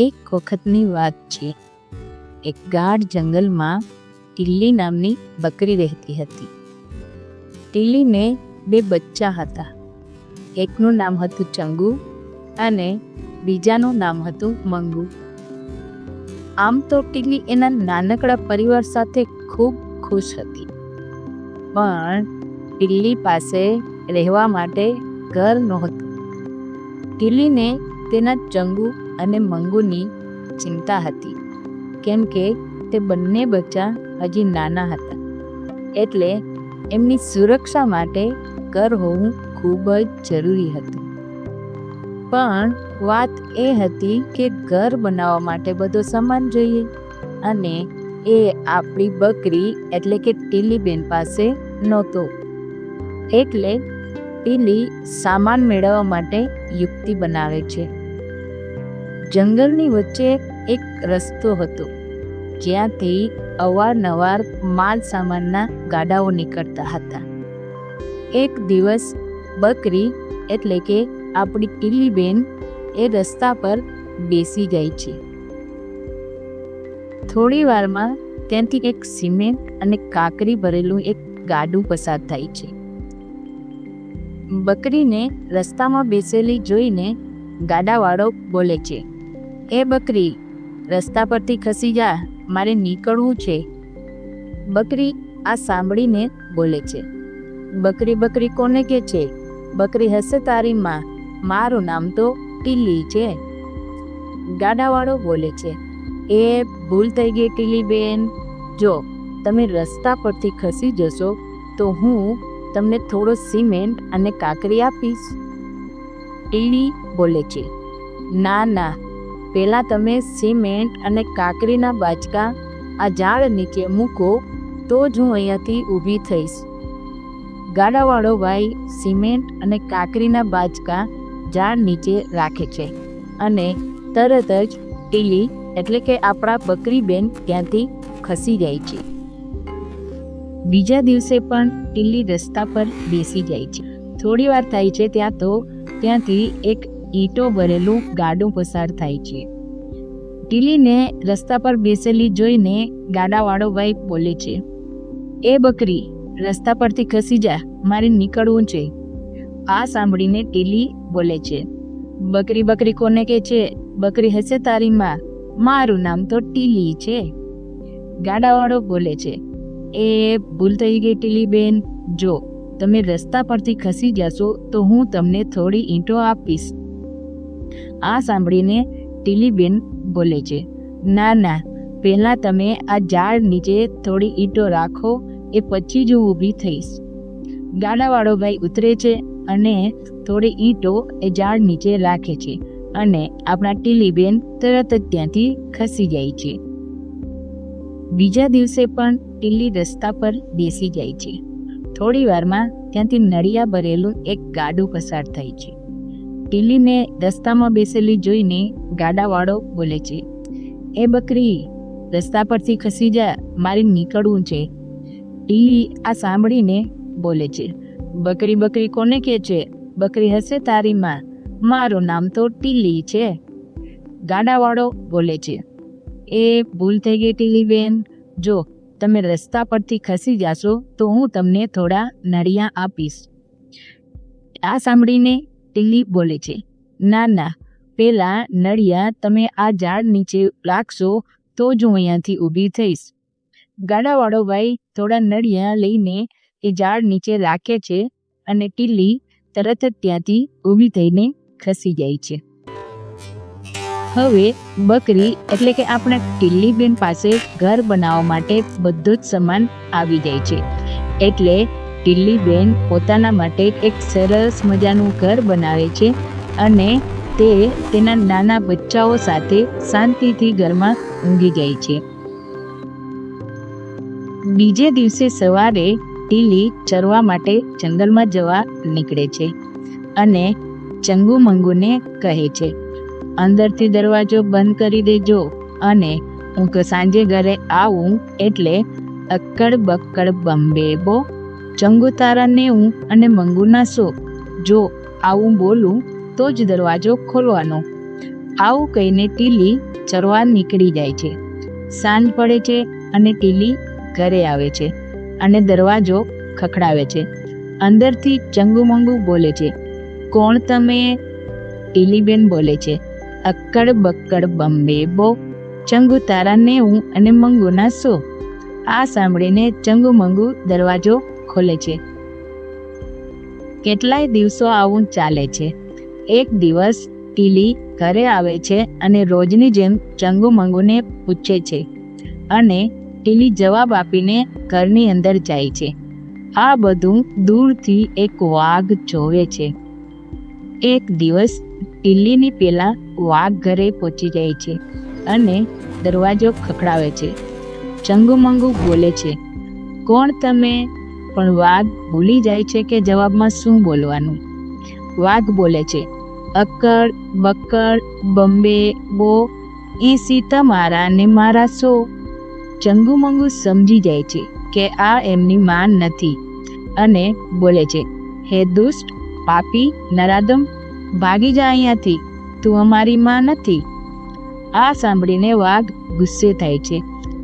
એક વખતની વાત છે. એક ગાઢ જંગલમાં ટીલ્લી નામની બકરી રહેતી હતી. ટીલ્લીને બે બચ્ચા હતા. એકનું નામ હતું ચંગુ અને બીજાનું નામ હતું મંગુ. આમ તો ટીલ્લી એના નાનકડા પરિવાર સાથે ખૂબ ખુશ હતી. પણ ટીલ્લી પાસે રહેવા માટે ઘર નહોતું. ટીલ્લીને તેના ચંગુ અને મંગુની ચિંતા હતી. કેમ કે તે બંને બચ્ચા હજી નાના હતા. એટલે એમની સુરક્ષા માટે ઘર હોવું ખૂબ જ જરૂરી હતું. પણ વાત એ હતી કે ઘર બનાવવા માટે બધો સામાન જોઈએ અને એ આપણી બકરી એટલે કે ટીલીબેન પાસે નહોતો. એટલે ટીલી સામાન મેળવવા માટે યુક્તિ બનાવે છે. જંગલની વચ્ચે એક રસ્તો હતો, જ્યાંથી અવારનવાર માલ સામાનના ગાડાઓ નીકળતા હતા. એક દિવસ, બકરી, એટલે કે આપણી ટીલીબેન એ રસ્તા પર બેસી ગઈ છે. થોડી વારમાં ત્યાંથી એક સિમેન્ટ અને કાકરી ભરેલું એક ગાડું પસાર થાય છે. બકરીને રસ્તામાં બેસેલી જોઈને ગાડાવાળો બોલે છે એ બકરી, રસ્તા પરથી ખસી જા, મારે નીકળવું છે. બકરી આ સાંભળીને બોલે છે. બકરી બકરી કોને કે છે? બકરી હશે તારી માં, મારું નામ તો ટીલી છે. ગાડાવાળો બોલે છે. એ ભૂલ થઈ ગઈ ટીલી બેન. જો, તમે રસ્તા પરથી ખસી જશો, તો હું તમને થોડો સિમેન્ટ અને કાકરી આપીશ. ટીલી બોલે છે. ના ના પહેલાં તમે સિમેન્ટ અને કાકરીના બાચકા આ ઝાડ નીચે મૂકો, તો જ હું અહીંયાથી ઊભી થઈશ. ગાડાવાળો ભાઈ સિમેન્ટ અને કાકરીના બાચકા ઝાડ નીચે રાખે છે અને તરત જ ટીલી એટલે કે આપણા બકરીબેન ત્યાંથી ખસી જાય છે. બીજા દિવસે પણ ટીલી રસ્તા પર બેસી જાય છે. થોડી વાર થાય છે ત્યાં તો ત્યાંથી એક ઈંટો ભરેલું ગાડું પસાર થાય છે. ટીલીને રસ્તા પર બેસેલી જોઈને ગાડાવાળો ભાઈ બોલે છે, એ બકરી, રસ્તા પરથી ખસી જા, મારે નીકળવું છે. આ સાંભળીને ટીલી બોલે છે, બકરી બકરી કોને કે છે? બકરી હશે તારી માં, મારું નામ તો ટીલી છે. ગાડાવાળો બોલે છે, એ ભૂલ થઈ ગઈ ટીલી બેન, જો તમે રસ્તા પરથી ખસી જશો તો હું તમને થોડી ઈંટો આપીશ. આ સાંભળીને ટીલીબેન બોલે છે, ના ના, પહેલાં તમે આ ઝાડ નીચે થોડી ઈંટો રાખો, એ પછી જ હું ઊભી થઈશ. ગાડાવાળો ભાઈ ઉતરે છે અને થોડી ઈંટો એ ઝાડ નીચે રાખે છે અને આપણા ટીલીબેન તરત જ ત્યાંથી ખસી જાય છે. બીજા દિવસે પણ ટીલી રસ્તા પર બેસી જાય છે. થોડી વારમાં ત્યાંથી નળિયા ભરેલું એક ગાડું પસાર થાય છે. ટીલીને રસ્તામાં બેસેલી જોઈને ગાડાવાળો બોલે છે, એ બકરી, રસ્તા પરથી ખસી જા, મારે નીકળવું છે. ટીલી આ સાંભળીને બોલે છે, બકરી બકરી કોને કહે છે? બકરી હશે તારી માં, મારું નામ તો ટીલી છે. ગાડાવાળો બોલે છે, એ ભૂલ થઈ ગઈ ટીલી બેન, જો તમે રસ્તા પરથી ખસી જાશો તો હું તમને થોડા નળિયા આપીશ. આ સાંભળીને ટીલી બોલે છે. ના ના પહેલાં નળિયા તમે આ ઝાડ નીચે રાખશો તો જ હું અહીંયાથી ઊભી થઈશ. ગાડાવાળો ભાઈ થોડા નળિયા લઈને એ ઝાડ નીચે રાખે છે અને ટીલી તરત જ ત્યાંથી ઊભી થઈને ખસી જાય છે. હવે બકરી એટલે કે આપણા ટીલ્લીબેન પાસે ઘર બનાવવા માટે બધો જ સામાન આવી જાય છે. એટલે ટીલ્લીબેન પોતાના માટે એક સરસ મજાનું ઘર બનાવે છે અને તે તેના નાના બચ્ચાઓ સાથે શાંતિથી ઘરમાં ઊંઘી જાય છે. બીજે દિવસે સવારે ટીલી ચરવા માટે જંગલમાં જવા નીકળે છે અને ચંગુ મંગુને કહે છે, અંદરથી દરવાજો બંધ કરી દેજો અને હું સાંજે ઘરે આવું એટલે અક્કડ બક્કડ બંબે બો ચંગુ તારા નેવું અને મંગુના સો. જો આવું બોલું, તો જ દરવાજો ખોલવાનો. આવું કહીને ટીલી ચરવા નીકળી જાય છે. સાંજ પડે છે અને ટીલી ઘરે આવે છે અને દરવાજો ખખડાવે છે. અંદરથી ચંગુમંગુ બોલે છે, કોણ તમે? ટીલીબેન બોલે છે, અક્કડ બક્કડ બમ્બે બો. ચંગુ તારા નેવું અને મંગુના સો. આ સાંભળીને ચંગુ મંગુ દરવાજો ખોલે છે. કેટલાય દિવસો આવું ચાલે છે. એક દિવસ ટીલી ઘરે આવે છે અને રોજની જેમ ચંગુ મંગુને પૂછે છે અને ટીલી જવાબ આપીને ઘરની અંદર જાય છે. આ બધું દૂરથી એક વાઘ જોવે છે. એક દિવસ ટીલીની પહેલાં વાઘ ઘરે પહોંચી જાય છે અને દરવાજો ખખડાવે છે. ચંગુમંગુ બોલે છે, કોણ તમે? પણ વાઘ ભૂલી જાય છે કે જવાબમાં શું બોલવાનું. વાઘ બોલે છે, અક્કડ, બક્કડ બમ્બે બો એ સીતા મારા ને મારા સો. ચંગુમંગુ સમજી જાય છે કે આ એમની માન નથી અને બોલે છે, હે દુષ્ટ, પાપી નરાદમ ભાગી જા અહીંયાથી, તું અમારી માં નથી. આ સાંભળીને વાઘ ગુસ્સે થાય છે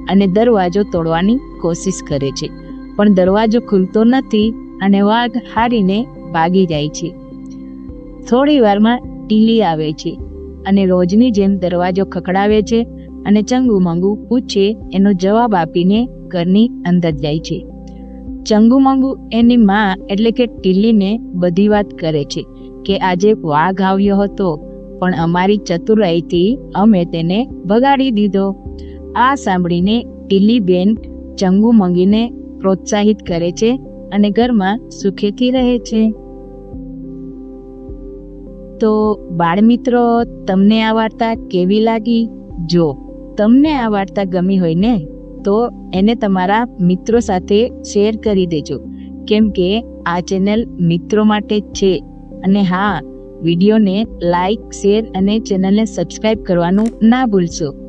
અને દરવાજો તોડવાની કોશિશ કરે છે. પણ દરવાજો ખુલતો નથી અને વાઘ હારીને ભાગી જાય છે. થોડી વારમાં ટીલી આવે છે અને રોજની જેમ દરવાજો ખખડાવે છે અને ચંગુ મંગુ પૂછે એનો જવાબ આપીને ઘરની અંદર જાય છે. ચંગુ મંગુ એની માં એટલે કે ટીલીને બધી વાત કરે છે કે આજે વાઘ આવ્યો હતો, પણ અમારી ચતુરાઈથી અમે તેને ભગાડી દીધો. આ સાંભળીને ટીલી બેન ચંગુ મંગીને પ્રોત્સાહિત કરે છે અને ઘરમાં સુખેથી રહે છે. તો બાળમિત્રો, તમને આ વાર્તા કેવી લાગી? જો તમને આ વાર્તા ગમી હોય ને, તો એને તમારા મિત્રો સાથે શેર કરી દેજો. કેમ કે આ ચેનલ મિત્રો માટે જ છે. અને હા, વિડીયોને લાઈક, શેર અને ચેનલને સબસ્ક્રાઈબ કરવાનું ના ભૂલશો.